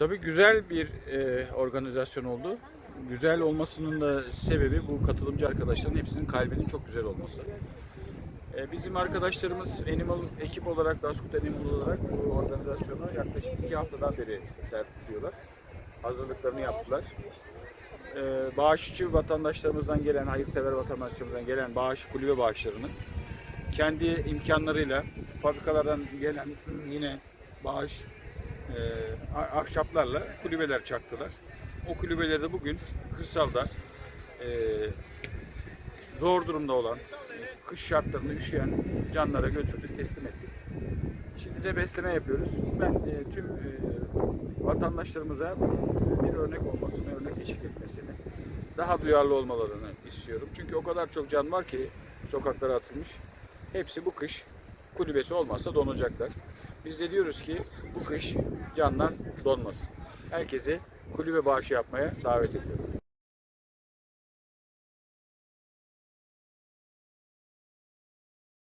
Tabii güzel bir e, organizasyon oldu. Güzel olmasının da sebebi bu katılımcı arkadaşların hepsinin kalbinin çok güzel olması. E, bizim arkadaşlarımız Animal ekip olarak, Daskut Animal olarak bu organizasyonu yaklaşık iki haftadan beri tertipliyorlar. Hazırlıklarını yaptılar. E, bağışçı vatandaşlarımızdan gelen, hayırsever vatandaşlarımızdan gelen bağış, kulübe bağışlarını kendi imkanlarıyla fabrikalardan gelen yine bağış e, a- ahşaplarla kulübeler çaktılar. O kulübeleri de bugün kırsalda e, zor durumda olan, kış şartlarında üşüyen canlara götürdük, teslim ettik. Şimdi de besleme yapıyoruz. Ben e, tüm e, vatandaşlarımıza bir örnek olmasını, örnek eşlik etmesini, daha duyarlı olmalarını istiyorum. Çünkü o kadar çok can var ki sokaklara atılmış. Hepsi bu kış kulübesi olmazsa donacaklar. Biz de diyoruz ki bu kış canlar donmasın. Herkesi kulübe bağışı yapmaya davet ediyorum.